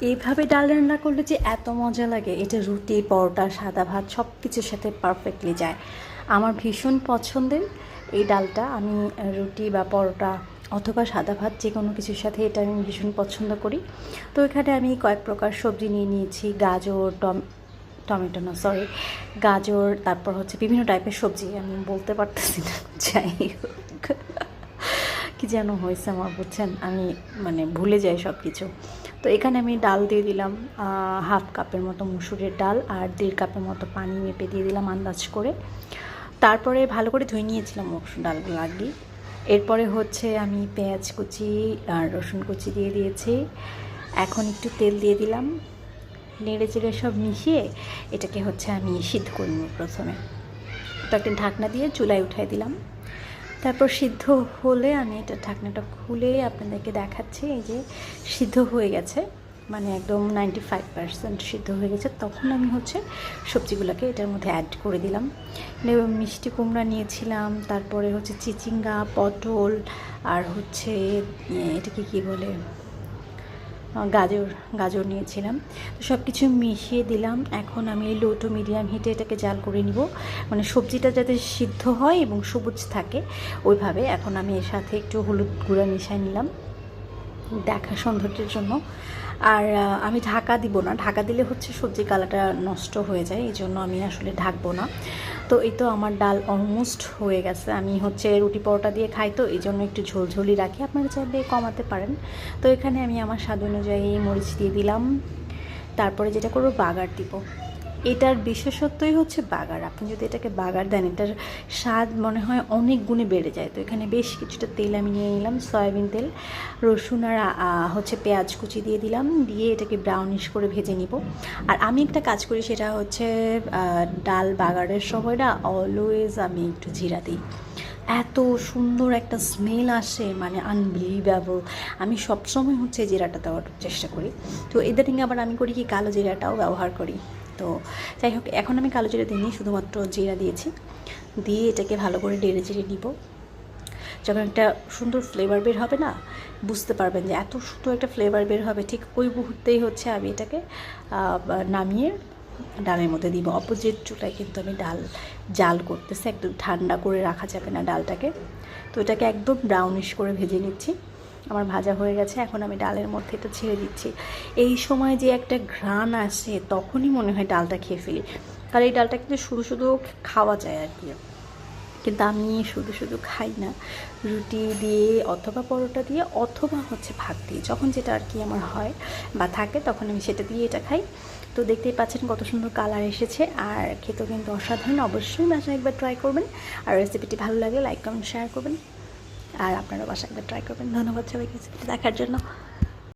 এইভাবে ডাল রান্না করলে যে এত মজা লাগে, এটা রুটি, পরোটা, সাদা ভাত সব কিছুর সাথে পারফেক্টলি যায়। আমার ভীষণ পছন্দের এই ডালটা। আমি রুটি বা পরোটা অথবা সাদা ভাত যে কোনো কিছুর সাথে এটা আমি ভীষণ পছন্দ করি। তো এখানে আমি কয়েক প্রকার সবজি নিয়ে নিয়েছি। গাজর, টম টমেটো না সরি গাজর, তারপর হচ্ছে বিভিন্ন টাইপের সবজি। আমি বলতে পারতেছি না, যাই হোক। কি যেন হয়েছে আমার, বুঝছেন? আমি মানে ভুলে যাই সব কিছু তো এখানে আমি ডাল দিয়ে দিলাম হাফ কাপের মতো মুসুরের ডাল আর দেড় কাপের মতো পানি মেপে দিয়ে দিলাম আন্দাজ করে। তারপরে ভালো করে ধুয়ে নিয়েছিলাম মসুর ডালগুলো আগে এরপরে হচ্ছে আমি পেঁয়াজ কুচি আর রসুন কুচি দিয়ে দিয়েছি। এখন একটু তেল দিয়ে দিলাম। নেড়ে চেড়ে সব মিশিয়ে এটাকে হচ্ছে আমি সিদ্ধ করে নেব প্রথমে। তো একটা ঢাকনা দিয়ে চুলায় উঠাই দিলাম। তারপর সিদ্ধ হলে আমি এটা ঢাকনাটা খুলে আপনাদেরকে দেখাচ্ছি, এই যে সিদ্ধ হয়ে গেছে মানে একদম নাইনটি ফাইভ পার্সেন্ট সিদ্ধ হয়ে গেছে। তখন আমি হচ্ছে সবজিগুলোকে এটার মধ্যে অ্যাড করে দিলাম। মানে মিষ্টি কুমড়া নিয়েছিলাম, তারপরে হচ্ছে চিচিঙ্গা, পটল, আর হচ্ছে এটাকে কি বলে? গাজর গাজর নিয়েছিলাম। তো সব কিছু মিশিয়ে দিলাম। এখন আমি লো টু মিডিয়াম হিটে এটাকে জাল করে নিব। মানে সবজিটা যাতে সিদ্ধ হয় এবং সবুজ থাকে, ওইভাবে। এখন আমি এর সাথে একটু হলুদ গুঁড়া মিশিয়ে নিলাম। দেখা সৌন্দর্যের জন্য। আর আমি ঢাকা দিব না। ঢাকা দিলে হচ্ছে সবজি কালারটা নষ্ট হয়ে যায় এই জন্য আমি আসলে ঢাকবো না। তো এই তো আমার ডাল অলমোস্ট হয়ে গেছে। আমি হচ্ছে রুটি পরোটা দিয়ে খাই তো এই জন্য একটু ঝোলঝোলি রাখি। আপনারা চাইলে কমাতে পারেন। তো এখানে আমি আমার স্বাদ অনুযায়ী মরিচ দিয়ে দিলাম। তারপরে যেটা করব, বাগার দিব। এটার বিশেষত্বই হচ্ছে বাগার। আপনি যদি এটাকে বাগার দেন, এটার স্বাদ মনে হয় অনেক গুণে বেড়ে যায়। তো এখানে বেশ কিছুটা তেল আমি নিয়ে নিলাম, সয়াবিন তেল, রসুন আর হচ্ছে পেঁয়াজ কুচি দিয়ে দিলাম, দিয়ে এটাকে ব্রাউনিশ করে ভেজে নিব। আর আমি একটা কাজ করি, সেটা হচ্ছে ডাল বাগারের সময় না অলওয়েজ আমি একটু জিরা দিই। এত সুন্দর একটা স্মেল আসে মানে আনবিলিভেবল আমি সবসময় হচ্ছে জিরাটা দেওয়ার চেষ্টা করি। তো এদের আবার আমি করি কি, কালো জিরাটাও ব্যবহার করি। তো যাই হোক, এখন আমি কালো জিরা দিইনি শুধুমাত্র জিরা দিয়েছি। দিয়ে এটাকে ভালো করে ডেড়ে চেড়ে নিব। যখন একটা সুন্দর ফ্লেভার বের হবে না, বুঝতে পারবেন যে এত সুন্দর একটা ফ্লেভার বের হবে, ঠিক ওই মুহূর্তেই হচ্ছে আমি এটাকে নামিয়ে ডালের মধ্যে দিব। অপোজিট চুলায় কিন্তু আমি ডাল, জাল করতেছি, একদম ঠান্ডা করে রাখা যাবে না ডালটাকে। তো এটাকে একদম ব্রাউনিশ করে ভেজে নিচ্ছি। আমার ভাজা হয়ে গেছে, এখন আমি ডালের মধ্যে এটা ছেড়ে দিচ্ছি। এই সময় যে একটা ঘ্রাণ আসে, তখনই মনে হয় ডালটা খেয়ে ফেলি। কারণ এই ডালটা কিন্তু শুধু শুধু খাওয়া যায় আর কি। কিন্তু আমি শুধু শুধু খাই না। রুটি দিয়ে অথবা পরোটা দিয়ে অথবা হচ্ছে ভাত দিয়ে, যখন যেটা আর কি আমার হয় বা থাকে, তখন আমি সেটা দিয়ে এটা খাই। তো দেখতেই পাচ্ছেন কত সুন্দর কালার এসেছে। আর খেতেও কিন্তু অসাধারণ। অবশ্যই বাসায় একবার ট্রাই করবেন। আর রেসিপিটি ভালো লাগলে লাইক কমেন্ট শেয়ার করবেন। আর আপনারা বাসায় একবার ট্রাই করবেন। ধন্যবাদ সবাইকে। দেখার জন্য।